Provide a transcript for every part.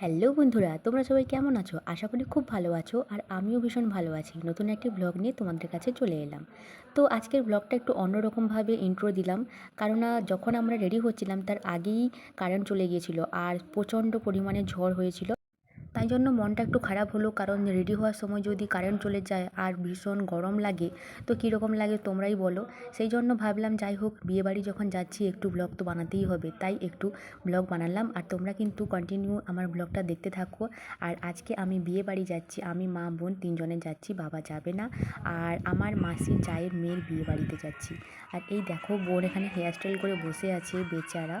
Hello বন্ধুরা, তোমরা সবাই কেমন আছো? আশা করি খুব ভালো আছো আর আমিও ভীষণ ভালো আছি। নতুন একটি ব্লগ নিয়ে তোমাদের কাছে চলে এলাম। তো আজকের ব্লগটা একটু অন্যরকমভাবে ইন্ট্রো দিলাম। কারণ যখন আমরা রেডি হচ্ছিলাম, তার আগেই কারেন্ট চলে গিয়েছিল আর প্রচণ্ড পরিমাণে ঝড় হয়েছিল। তাই জন্য মনটা একটু খারাপ হলো, কারণ রেডি হওয়ার সময় যদি কারেন্ট চলে যায় আর ভীষণ গরম লাগে, তো কীরকম লাগে তোমরাই বলো। সেই জন্য ভাবলাম, যাই হোক বিয়েবাড়ি যখন যাচ্ছি, একটু ব্লগ তো বানাতেই হবে। তাই একটু ব্লগ বানালাম। আর তোমরা কিন্তু কন্টিনিউ আমার ব্লগটা দেখতে থাকো। আর আজকে আমি বিয়ে বাড়ি যাচ্ছি, আমি মা, বোন তিনজনে যাচ্ছি, বাবা যাবে না। আর আমার মাসির জায়ের মেয়ের বিয়ে বাড়িতে যাচ্ছি। আর এই দেখো, বোন এখানে হেয়ারস্টাইল করে বসে আছে বেচারা।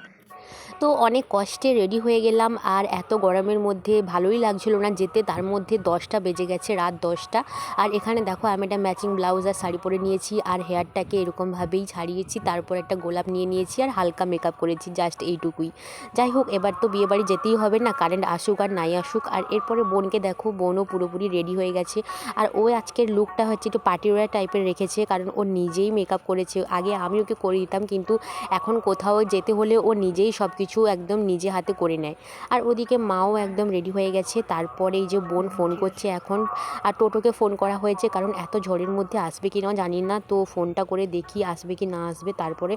তো অনেক কষ্টে রেডি হয়ে গেলাম আর এত গরমের মধ্যে ভালোই লাগছিল না যেতে। তার মধ্যে দশটা বেজে গেছে, রাত দশটা। আর এখানে দেখো আমি একটা ম্যাচিং ব্লাউজ আর শাড়ি পরে নিয়েছি আর হেয়ারটাকে এরকমভাবেই ছাড়িয়েছি, তারপর একটা গোলাপ নিয়ে নিয়েছি আর হালকা মেকআপ করেছি জাস্ট এইটুকুই। যাই হোক, এবার তো বিয়েবাড়ি যেতেই হবে না কারেন্ট আসুক আর নাই আসুক। আর এরপরে বোনকে দেখো, বোনও পুরোপুরি রেডি হয়ে গেছে। আর ও আজকের লুকটা হচ্ছে একটু পার্টিওয়ার টাইপের রেখেছে, কারণ ও নিজেই মেকআপ করেছে। আগে আমি ওকে করে দিতাম, কিন্তু এখন কোথাও যেতে হলে ও নিজেই সব কিছু একদম নিজে হাতে করে নেয়। আর ওদিকে মাও একদম রেডি হয়ে গেছে। তারপরে এই যে বোন ফোন করছে এখন। আর টোটোকে ফোন করা হয়েছে কারণ এত ঝড়ের মধ্যে আসবে কি না জানি না। তো ফোনটা করে দেখি আসবে কি না আসবে। তারপরে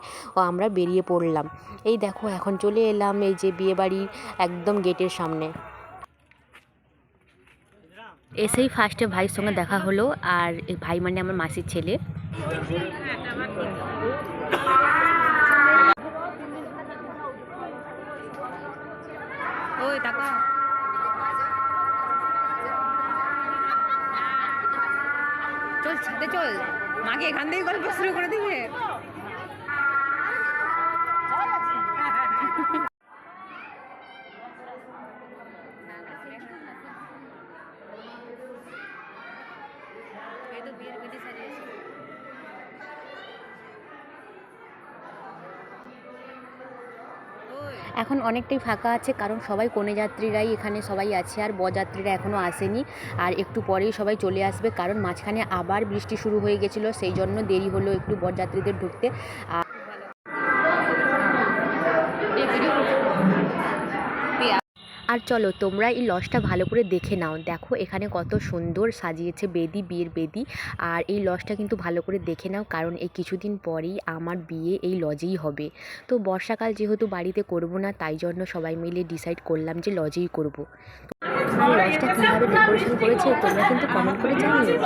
আমরা বেরিয়ে পড়লাম। এই দেখো এখন চলে এলাম এই যে বিয়েবাড়ির একদম গেটের সামনে। এসেই ফার্স্টে ভাইয়ের সঙ্গে দেখা হলো। আর ভাই মানে আমার মাসির ছেলে। ওই টাকা চল ছাদে চল। মাকে এখান থেকে গল্প শুরু করে দিবে। এখন অনেকটাই ফাঁকা আছে, কারণ সবাই কনে যাত্রীরাই এখানে সবাই আছে আর বরযাত্রীরা এখনও আসেনি। আর একটু পরেই সবাই চলে আসবে, কারণ মাঝখানে আবার বৃষ্টি শুরু হয়ে গেছিল, সেই জন্য দেরি হলো একটু বরযাত্রীদের ঢুকতে। আর চলো তোমরা এই লজটা ভালো করে দেখে নাও। দেখো এখানে কত সুন্দর সাজিয়েছে বেদি, বিয়ের বেদি। আর এই লজটা কিন্তু ভালো করে দেখে নাও, কারণ এই কিছুদিন পরেই আমার বিয়ে এই লজেই হবে। তো বর্ষাকাল যেহেতু বাড়িতে করব না, তাই জন্য সবাই মিলে ডিসাইড করলাম যে লজেই করব। আর লজটা কীভাবে ডেকোরেশন করেছে তোমরা কিন্তু কমেন্ট করে জানিও।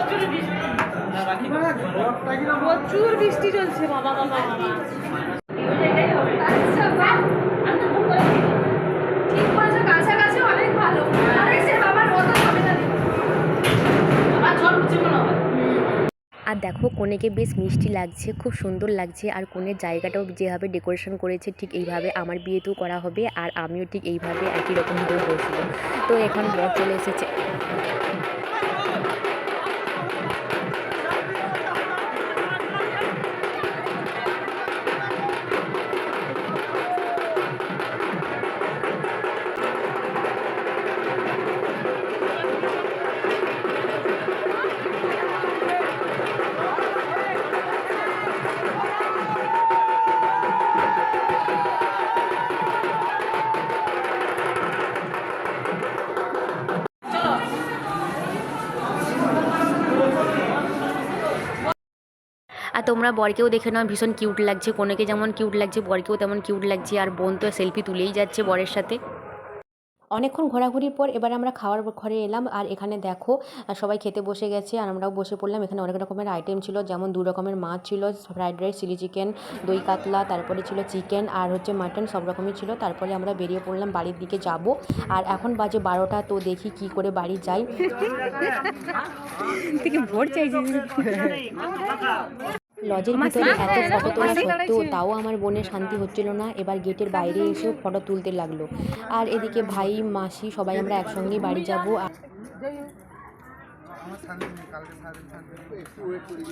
প্রচুর বৃষ্টি চলছে বাবা বাবা বাবা ঠিক বলেছ কাছাকাছি অনেক ভালো আরে সে বাবার মতো হবে না আবার জল উঠছে মনে হয় আর দেখো কনেকে বেশ মিষ্টি লাগছে, খুব সুন্দর লাগছে। আর কনের জায়গাটাও যেভাবে ডেকোরেশন করেছে ঠিক এইভাবে আমার বিয়েতেও করা হবে আর আমিও ঠিক এইভাবে একই রকমভাবে বসবো। তো এখন বর চলে এসেছে। তোমরা বরকেও দেখে নাও ভীষণ কিউট লাগছে। কনেকে যেমন কিউট লাগছে বরকেও তেমন কিউট লাগছে। আর বোন তো সেলফি তুলেই যাচ্ছে বরের সাথে। অনেকক্ষণ ঘোরাঘুরির পর এবার আমরা খাওয়ার ঘরে এলাম। আর এখানে দেখো সবাই খেতে বসে গেছে আর আমরাও বসে পড়লাম। এখানে অনেক রকমের আইটেম ছিল যেমন দু রকমের মাছ ছিল ফ্রাইড রাইস চিলি চিকেন দই কাতলা তারপরে ছিল চিকেন আর হচ্ছে মাটন সব রকমই ছিল। তারপরে আমরা বেরিয়ে পড়লাম বাড়ির দিকে যাব। আর এখন বাজে বারোটা তো দেখি কি করে বাড়ি যাই। থেকে ভোট চাইছি লজের ভিতরে এত ফটো তোলা সত্ত্বেও তাও আমার বোনের শান্তি হচ্ছিল না। এবার গেটের বাইরে এসে ফটো তুলতে লাগল। আর এদিকে ভাই মাসি সবাই আমরা একসঙ্গেই বাড়ি যাব।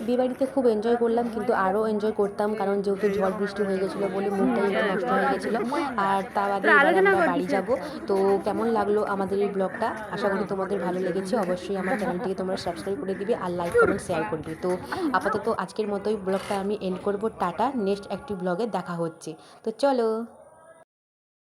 বিয়েবাড়িতে খুব এনজয় করলাম, কিন্তু আরও এনজয় করতাম, কারণ যেহেতু ঝড় বৃষ্টি হয়ে গেছিল বলে মুডটাই একটু নষ্ট হয়ে গেছিল। আর তা বাদে আমরা বাড়ি যাব। তো কেমন লাগল আমাদের এই ব্লগটা? আশা করি তোমাদের ভালো লেগেছে। অবশ্যই আমার চ্যানেলটিকে তোমরা সাবস্ক্রাইব করে দিবে আর লাইক কমেন্ট শেয়ার করবে তো আপাতত আজকের মতোই ব্লগটা আমি এন্ড করব। টাটা নেক্সট একটি ব্লগে দেখা হচ্ছে। তো চলো।